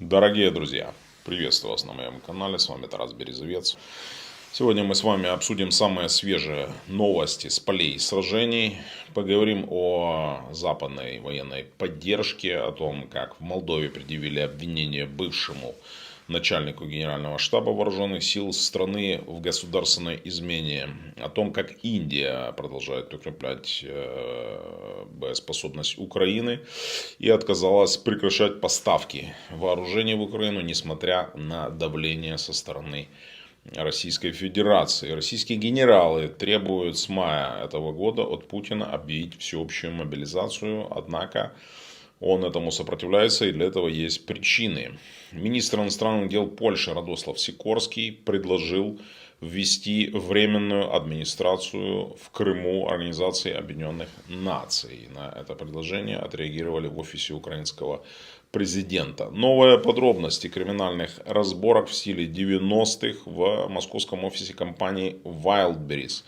Дорогие друзья, приветствую вас на моем канале, с вами Тарас Березовец. Сегодня мы с вами обсудим самые свежие новости с полей сражений. Поговорим о западной военной поддержке, о том, как в Молдове предъявили обвинение бывшему начальнику Генерального штаба вооруженных сил страны в государственной измене, о том, как Индия продолжает укреплять э, боеспособность Украины и отказалась прекращать поставки вооружений в Украину, несмотря на давление со стороны Российской Федерации. Российские генералы требуют с мая этого года от Путина объявить всеобщую мобилизацию, однако он этому сопротивляется, и для этого есть причины. Министр иностранных дел Польши Радослав Сикорский предложил ввести временную администрацию в Крыму Организации Объединенных Наций. На это предложение отреагировали в офисе украинского президента. Новые подробности криминальных разборок в стиле 90-х в московском офисе компании Wildberries.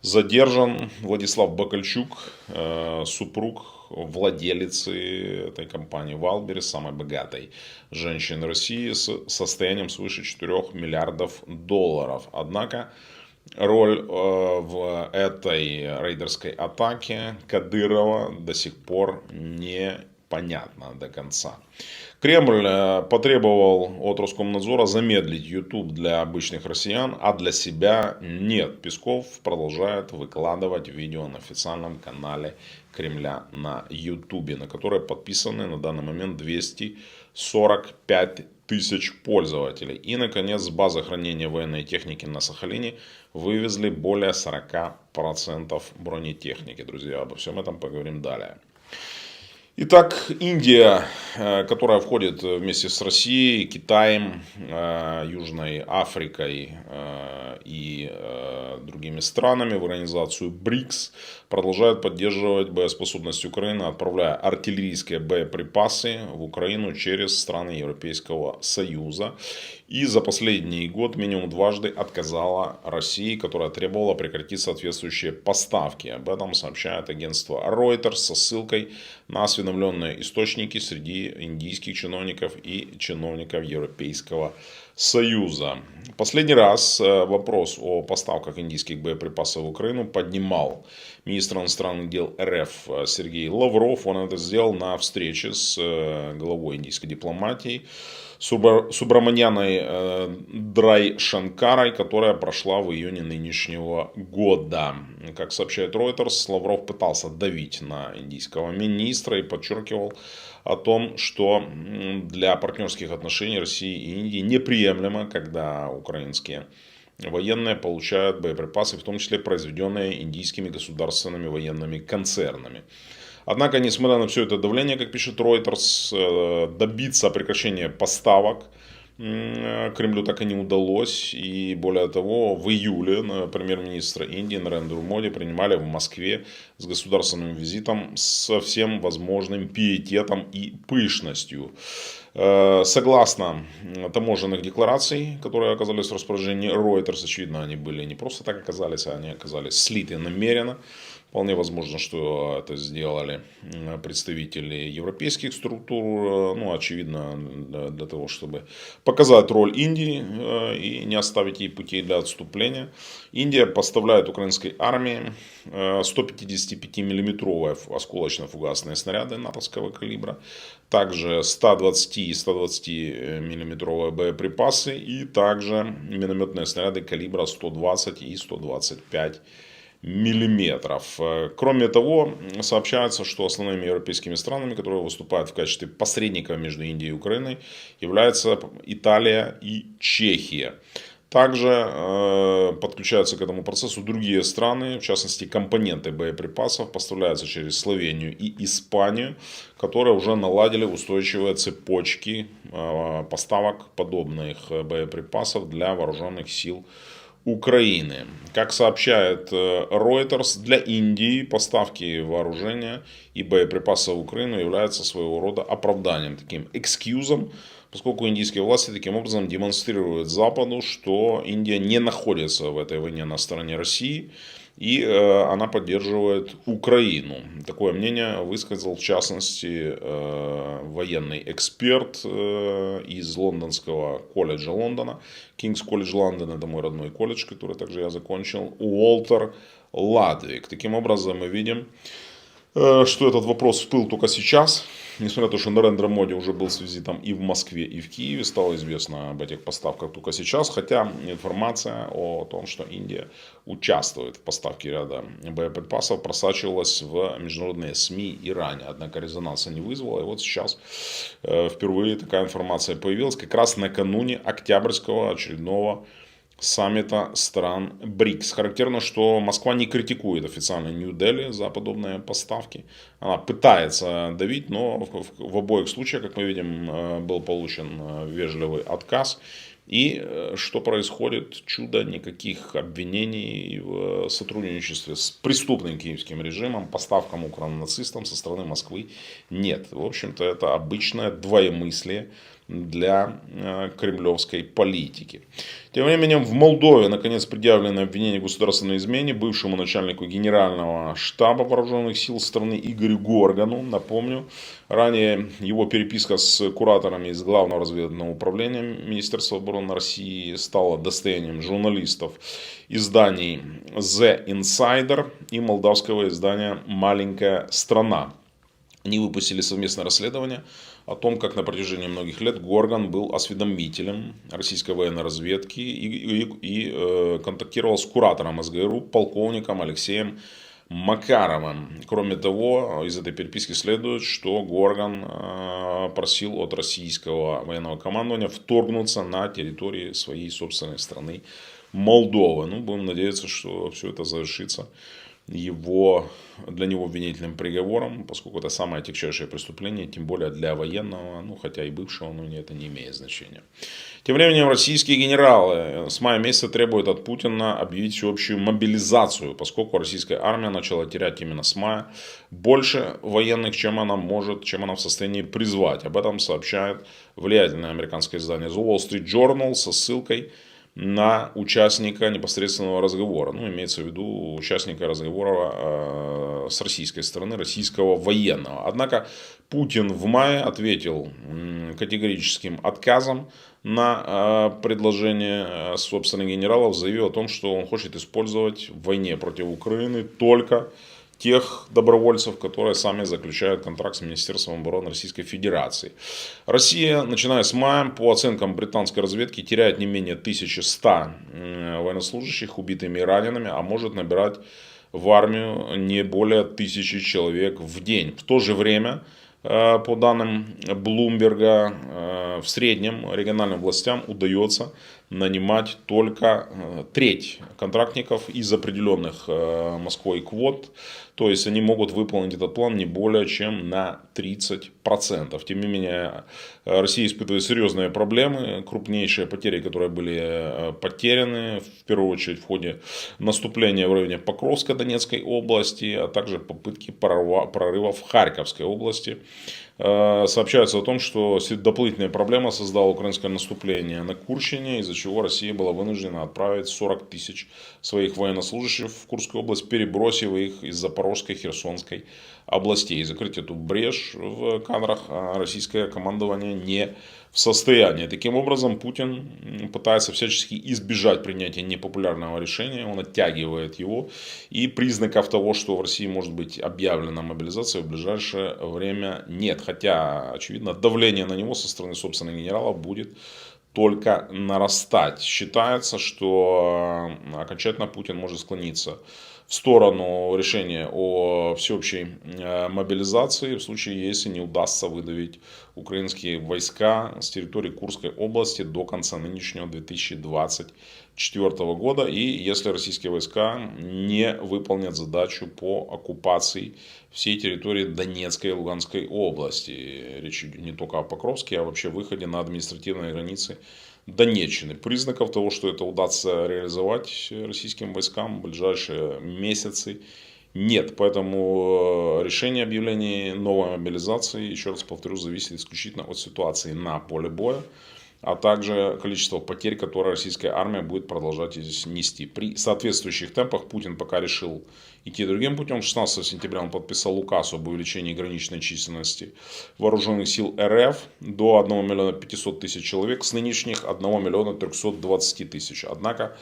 Задержан Владислав Бакальчук, э, супруг владелицы этой компании Wildberries, самой богатой женщины России с состоянием свыше 4 миллиардов долларов. Однако роль э, в этой рейдерской атаке Кадырова до сих пор не понятно до конца. Кремль э, потребовал от Роскомнадзора замедлить YouTube для обычных россиян, а для себя нет. Песков продолжает выкладывать видео на официальном канале Кремля на YouTube, на который подписаны на данный момент 245 тысяч пользователей. И, наконец, с базы хранения военной техники на Сахалине вывезли более 40% бронетехники. Друзья, обо всем этом поговорим далее. Итак, Индия, э, которая входит вместе с Россией, Китаем, э, Южной Африкой э, и другими странами в организацию БРИКС, продолжает поддерживать боеспособность Украины, отправляя артиллерийские боеприпасы в Украину через страны Европейского Союза. И за последний год минимум дважды отказала России, которая требовала прекратить соответствующие поставки. Об этом сообщает агентство Reuters со ссылкой на осведомленные источники среди индийских чиновников и чиновников Европейского Союза. Последний раз э, вопрос о поставках индийских боеприпасов в Украину поднимал министр иностранных дел РФ Сергей Лавров. Он это сделал на встрече с э, главой индийской дипломатии Субраманьяной э, Драй Шанкарой, которая прошла в июне нынешнего года. Как сообщает Reuters, Лавров пытался давить на индийского министра и подчеркивал о том, что для партнерских отношений России и Индии неприемлемо, когда украинские военные получают боеприпасы, в том числе произведенные индийскими государственными военными концернами. Однако, несмотря на все это давление, как пишет Reuters, э, добиться прекращения поставок Кремлю так и не удалось. И более того, в июле премьер-министра Индии Нарендру Моди принимали в Москве с государственным визитом со всем возможным пиететом и пышностью. Э, согласно таможенных деклараций, которые оказались в распоряжении Reuters, очевидно, они были не просто так оказались, а они оказались слиты намеренно. Вполне возможно, что это сделали представители европейских структур, э, ну, очевидно, для того, чтобы показать роль Индии э, и не оставить ей путей для отступления. Индия поставляет украинской армии 155-миллиметровые э, осколочно-фугасные снаряды натовского калибра, также 120 и 120 миллиметровые боеприпасы и также минометные снаряды калибра 120 и 125 миллиметров. Кроме того, сообщается, что основными европейскими странами, которые выступают в качестве посредника между Индией и Украиной, являются Италия и Чехия. Также э, подключаются к этому процессу другие страны, в частности компоненты боеприпасов поставляются через Словению и Испанию, которые уже наладили устойчивые цепочки э, поставок подобных боеприпасов для вооруженных сил. Как сообщает э, Reuters, для Индии поставки вооружения и боеприпасов в Украину являются своего рода оправданием, таким экскьюзом, поскольку индийские власти таким образом демонстрируют Западу, что Индия не находится в этой войне на стороне России, и э, она поддерживает Украину. Такое мнение высказал в частности э, военный эксперт э, из лондонского колледжа Лондона, Кингс колледж Лондон, это мой родной колледж, который также я закончил, Уолтер Ладвик. Таким образом мы видим, что этот вопрос всплыл только сейчас, Несмотря на то, что Нарендра Моди уже был с визитом и в Москве, и в Киеве, стало известно об этих поставках только сейчас. Хотя информация о том, что Индия участвует в поставке ряда боеприпасов, просачивалась в международные СМИ и ранее. Однако резонанса не вызвала. И вот сейчас э, впервые такая информация появилась как раз накануне октябрьского очередного саммита стран БРИКС. Характерно, что Москва не критикует официально Нью-Дели за подобные поставки. Она пытается давить, но в, обоих случаях, как мы видим, э, был получен э, вежливый отказ. И э, что происходит? Чудо, никаких обвинений в сотрудничестве с преступным киевским режимом, поставкам укронацистам со стороны Москвы нет. В общем-то, это обычное двоемыслие для э, кремлевской политики. Тем временем в Молдове наконец предъявлено обвинение государственной измене бывшему начальнику генерального штаба вооруженных сил страны Игорю Горгану. Напомню, ранее его переписка с кураторами из Главного разведывательного управления Министерства обороны России стала достоянием журналистов изданий The Insider и молдавского издания «Маленькая страна». Они выпустили совместное расследование о том, как на протяжении многих лет Горган был осведомителем российской военной разведки и, и, и э, контактировал с куратором СГРУ, полковником Алексеем Макаровым. Кроме того, из этой переписки следует, что Горган э, просил от российского военного командования вторгнуться на территории своей собственной страны Молдовы. Ну, будем надеяться, что все это завершится его, для него обвинительным приговором, поскольку это самое тягчайшее преступление, тем более для военного, ну хотя и бывшего, но это не имеет значения. Тем временем российские генералы с мая месяца требуют от Путина объявить всеобщую мобилизацию, поскольку российская армия начала терять именно с мая больше военных, чем она может, чем она в состоянии призвать. Об этом сообщает влиятельное американское издание The Wall Street Journal со ссылкой на участника непосредственного разговора. Ну, имеется в виду участника разговора э, с российской стороны, российского военного. Однако Путин в мае ответил категорическим отказом на э, предложение э, собственных генералов, заявил о том, что он хочет использовать в войне против Украины только тех добровольцев, которые сами заключают контракт с Министерством обороны Российской Федерации. Россия, начиная с мая, по оценкам британской разведки, теряет не менее 1100 военнослужащих убитыми и ранеными, а может набирать в армию не более тысячи человек в день. В то же время, э, по данным Блумберга, в среднем региональным властям удается нанимать только э, треть контрактников из определенных э, Москвой квот. То есть они могут выполнить этот план не более чем на 30%. Тем не менее, Россия испытывает серьезные проблемы. Крупнейшие потери, которые были э, потеряны, в первую очередь в ходе наступления в районе Покровской Донецкой области, а также попытки прорыва в Харьковской области. Сообщается о том, что дополнительные проблемы создало украинское наступление на Курщине, из-за чего Россия была вынуждена отправить 40 тысяч своих военнослужащих в Курскую область, перебросив их из Запорожской, Херсонской областей. Закрыть эту брешь в кадрах а российское командование не в состоянии. Таким образом, Путин пытается всячески избежать принятия непопулярного решения, он оттягивает его. И признаков того, что в России может быть объявлена мобилизация в ближайшее время нет. Хотя, очевидно, давление на него со стороны собственных генералов будет только нарастать. Считается, что окончательно Путин может склониться в сторону решения о всеобщей э, мобилизации в случае, если не удастся выдавить украинские войска с территории Курской области до конца нынешнего 2024 года. И если российские войска не выполнят задачу по оккупации всей территории Донецкой и Луганской области. Речь не только о Покровске, а вообще выходе на административные границы Донеччины. Признаков того, что это удастся реализовать российским войскам в ближайшие месяцы нет. Поэтому э, решение объявления новой мобилизации, еще раз повторю, зависит исключительно от ситуации на поле боя. А также количество потерь, которые российская армия будет продолжать нести. При соответствующих темпах Путин пока решил идти другим путем. 16 сентября он подписал указ об увеличении граничной численности вооруженных сил РФ до 1 миллиона 500 тысяч человек с нынешних 1 миллиона 320 тысяч. Однако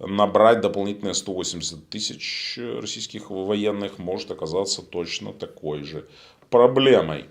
набрать дополнительные 180 тысяч российских военных может оказаться точно такой же проблемой.